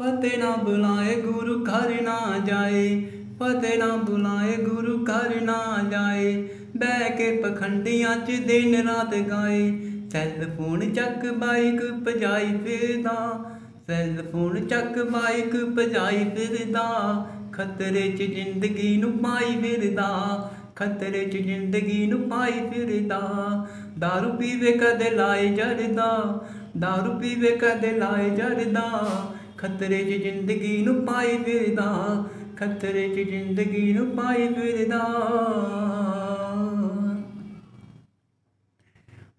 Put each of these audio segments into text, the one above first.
ਫਤਿਹ ਨਾ ਬੁਲਾਏ ਗੁਰੂ ਘਰ ਨਾ ਜਾਏ ਫਤਿਹ ਨਾ ਬੁਲਾਏ ਗੁਰੂ ਘਰ ਨਾ ਜਾਏ ਬਹਿ ਕੇ ਪਖੰਡੀਆਂ ਚ ਦਿਨ ਰਾਤ ਗਾਏ ਸੈੱਲ ਫੋਨ ਚੱਕ ਬਾਈਕ ਭਜਾਈ ਫਿਰਦਾ ਸੈੱਲ ਫੋਨ ਚੱਕ ਬਾਈਕ ਭਜਾਈ ਫਿਰਦਾ ਖਤਰੇ ਚ ਜ਼ਿੰਦਗੀ ਨੂੰ ਪਾਈ ਫਿਰਦਾ ਖਤਰੇ ਚ ਜ਼ਿੰਦਗੀ ਨੂੰ ਪਾਈ ਫਿਰਦਾ दारू ਪੀਵੇ ਕਦੇ ਲਾਏ ਜਰਦਾ दारू ਪੀਵੇ ਕਦੇ ਲਾਏ ਜਰਦਾ ਖਤਰੇ ਚ ਜ਼ਿੰਦਗੀ ਨੂੰ ਪਾਈ ਫਿਰਦਾ, ਖਤਰੇ ਚ ਜ਼ਿੰਦਗੀ ਨੂੰ ਪਾਈ ਫਿਰਦਾ।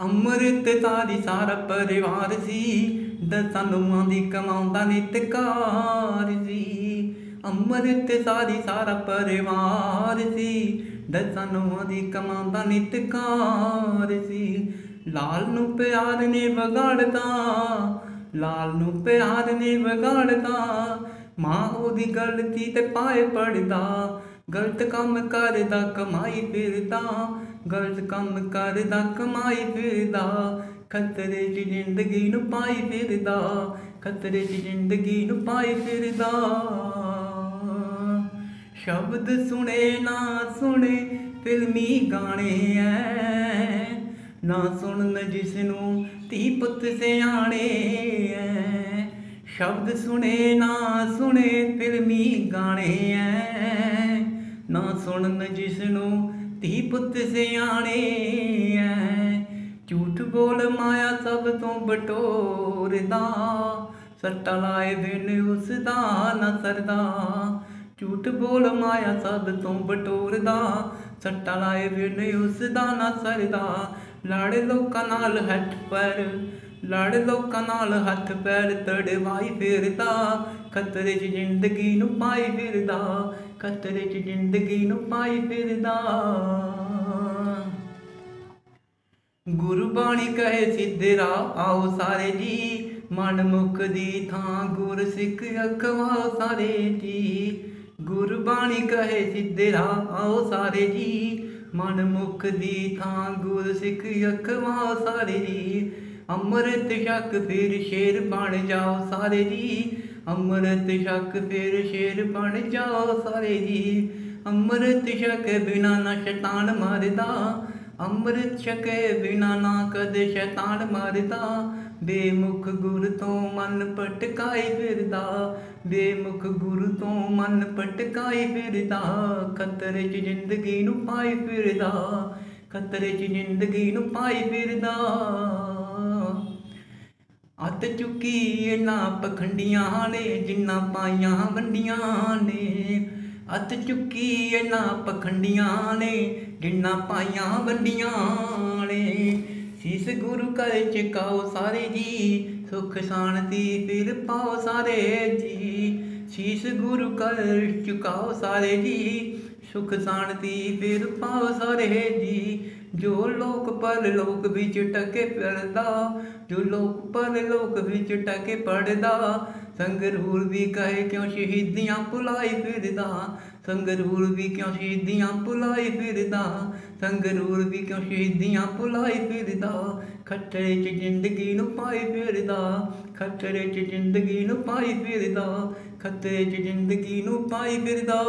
ਅੰਮ੍ਰਿਤ ਤਾਰੀ ਸਾਰਾ ਪਰਿਵਾਰ ਸੀ, ਦਸਾਂ ਨੂੰਹਾਂ ਦੀ ਕਮਾਉਂਦਾ ਨਿਤਕਾਰ ਸੀ। ਅੰਮ੍ਰਿਤ ਸਾਰੀ ਸਾਰਾ ਪਰਿਵਾਰ ਸੀ, ਦਸਾਂ ਨੂੰਹਾਂ ਦੀ ਕਮਾਉਂਦਾ ਨਿਤਕਾਰ ਸੀ। ਲਾਲ ਨੂੰ ਪਿਆਰ ਨੇ ਵਿਗਾੜਤਾ ਲਾਲ ਨੂੰ ਪਿਆਰ ਨੇ ਵਿਗਾੜਤਾ ਮਾਂ ਉਹਦੀ ਗਲਤੀ ਤੇ ਪਾਏ ਪੜਦਾ। ਗਲਤ ਕੰਮ ਕਰਦਾ, ਕਮਾਈ ਫਿਰਦਾ। ਗਲਤ ਕੰਮ ਕਰਦਾ, ਕਮਾਈ ਫਿਰਦਾ। ਖਤਰੇ ਦੀ ਜ਼ਿੰਦਗੀ ਨੂੰ ਪਾਈ ਫਿਰਦਾ। ਖਤਰੇ ਦੀ ਜ਼ਿੰਦਗੀ ਨੂੰ ਪਾਈ ਫਿਰਦਾ। ਸ਼ਬਦ ਸੁਣੇ ਨਾ ਸੁਣੇ, ਫਿਲਮੀ ਗਾਣੇ ਐ। ਨਾ ਸੁਣਨ ਜਿਸ ਨੂੰ ਧੀ ਪੁੱਤ ਸਿਆਣੇ ਐ। ਸ਼ਬਦ ਸੁਣੇ, ਨਾ ਸੁਣੇ ਫਿਲਮੀ ਗਾਣੇ ਐ। ਨਾ ਸੁਣਨ ਜਿਸ ਨੂੰ ਧੀ ਪੁੱਤ ਸਿਆਣੇ ਐ। ਝੂਠ ਬੋਲ ਮਾਇਆ ਸਭ ਤੋਂ ਬਟੋਰਦਾ। ਸੱਟਾ ਲਾਏ ਬਿਨ ਉਸ ਦਾ ਨਾ ਸਰਦਾ। ਝੂਠ ਬੋਲ ਮਾਇਆ ਸਭ ਤੋਂ ਬਟੋਰਦਾ। ਸੱਟਾ ਲਾਏ ਬਿਨ ਉਸ ਦਾ ਨਾ ਸਰਦਾ। ਲੜ ਲੋਕਾਂ ਨਾਲ ਹੱਥ ਪੈਰ, ਲੜ ਲੋਕਾਂ ਨਾਲ ਹੱਥ ਪੈਰ ਤੜਵਾਈ ਫਿਰਦਾ, ਖਤਰੇ 'ਚ ਜ਼ਿੰਦਗੀ ਨੂੰ ਪਾਈ ਫਿਰਦਾ, ਖਤਰੇ 'ਚ ਜ਼ਿੰਦਗੀ ਨੂੰ ਪਾਈ ਫਿਰਦਾ। ਗੁਰਬਾਣੀ ਕਹੇ, ਸਿੱਧੇ ਰਾਹ ਆਓ ਸਾਰੇ ਜੀ, ਮਨ ਮੁਖ ਦੀ ਥਾਂ ਗੁਰ ਸਿੱਖ ਅਖਵਾਓ ਸਾਰੇ ਜੀ। ਗੁਰਬਾਣੀ ਕਹੇ, ਸਿੱਧੇ ਰਾਹ ਆਓ ਸਾਰੇ ਜੀ ਮਨ ਮੁਖ ਦੀ ਥਾਂ ਗੁਰ ਸਿੱਖ ਅਖਵਾਓ ਸਾਰੇ ਜੀ। ਅੰਮ੍ਰਿਤ ਛਕ ਫਿਰ ਸ਼ੇਰ ਬਣ ਜਾਓ ਸਾਰੇ ਜੀ। ਅੰਮ੍ਰਿਤ ਛਕ ਫਿਰ ਸ਼ੇਰ ਬਣ ਜਾਓ ਸਾਰੇ ਜੀ। ਅੰਮ੍ਰਿਤ ਛਕ ਬਿਨਾ ਨਾ ਸ਼ੈਤਾਨ ਮਾਰਦਾ। ਅੰਮ੍ਰਿਤ ਛਕੇ ਬਿਨਾ ਨਾ ਕਦੇ ਸ਼ੈਤਾਨ ਮਾਰਦਾ। ਬੇਮੁਖ ਗੁਰ ਤੋਂ ਮਨ ਪਟਕਾਈ ਫਿਰਦਾ, ਬੇਮੁਖ ਗੁਰ ਤੋਂ ਮਨ ਪਟਕਾਈ ਫਿਰਦਾ, ਖਤਰੇ 'ਚ ਜ਼ਿੰਦਗੀ ਨੂੰ ਪਾਈ ਫਿਰਦਾ, ਖਤਰੇ 'ਚ ਜ਼ਿੰਦਗੀ ਨੂੰ ਪਾਈ ਫਿਰਦਾ। ਅੱਤ ਚੁੱਕੀ ਇਹਨਾਂ ਪਖੰਡੀਆਂ ਨੇ, ਜਿੰਨਾ ਪਾਈਆਂ ਵੰਡੀਆਂ ਨੇ। ਅੱਤ ਚੁੱਕੀ ਇਹਨਾਂ ਪਖੰਡੀਆਂ ਨੇ, ਜਿੰਨਾ ਪਾਈਆਂ ਵੰਡੀਆਂ ਨੇ। ਸੀਸ ਗੁਰੂ ਘਰ ਚਕਾਓ ਸਾਰੇ ਜੀ, ਸੁਖ ਸ਼ਾਂਤੀ ਫਿਰ ਪਾਓ ਸਾਰੇ ਜੀ। ਸੀਸ ਗੁਰੂ ਘਰ ਚੁਕਾਓ ਸਾਰੇ ਜੀ, ਸੁਖ ਸ਼ਾਂਤੀ ਫਿਰ ਪਾਓ ਸਾਰੇ ਜੀ। ਜੋ ਲੋਕ ਪਰ ਲੋਕ ਵਿੱਚ ਟਕੇ ਫਿਰਦਾ, ਜੋ ਲੋਕ ਪਰ ਲੋਕ ਵਿੱਚ ਟਕੇ ਪੜਦਾ ਸੰਗਰੂਰ ਵੀ ਕਹੇ ਕਿਉਂ ਸ਼ਹੀਦੀਆਂ ਭੁਲਾਈ ਫਿਰਦਾ ਸੰਗਰੂਰ ਵੀ ਕਿਉਂ ਸ਼ਹੀਦੀਆਂ ਭੁਲਾਈ ਫਿਰਦਾ ਸੰਗਰੂਰ ਵੀ ਕਿਉਂ ਸ਼ਹੀਦੀਆਂ ਭੁਲਾਈ ਫਿਰਦਾ? ਖੱਟਰੇ 'ਚ ਜ਼ਿੰਦਗੀ ਨੂੰ ਪਾਈ ਫਿਰਦਾ। ਖੱਟਰੇ 'ਚ ਜ਼ਿੰਦਗੀ ਨੂੰ ਪਾਈ ਫਿਰਦਾ। ਖੱਤਰੇ 'ਚ ਜ਼ਿੰਦਗੀ ਨੂੰ ਪਾਈ ਫਿਰਦਾ।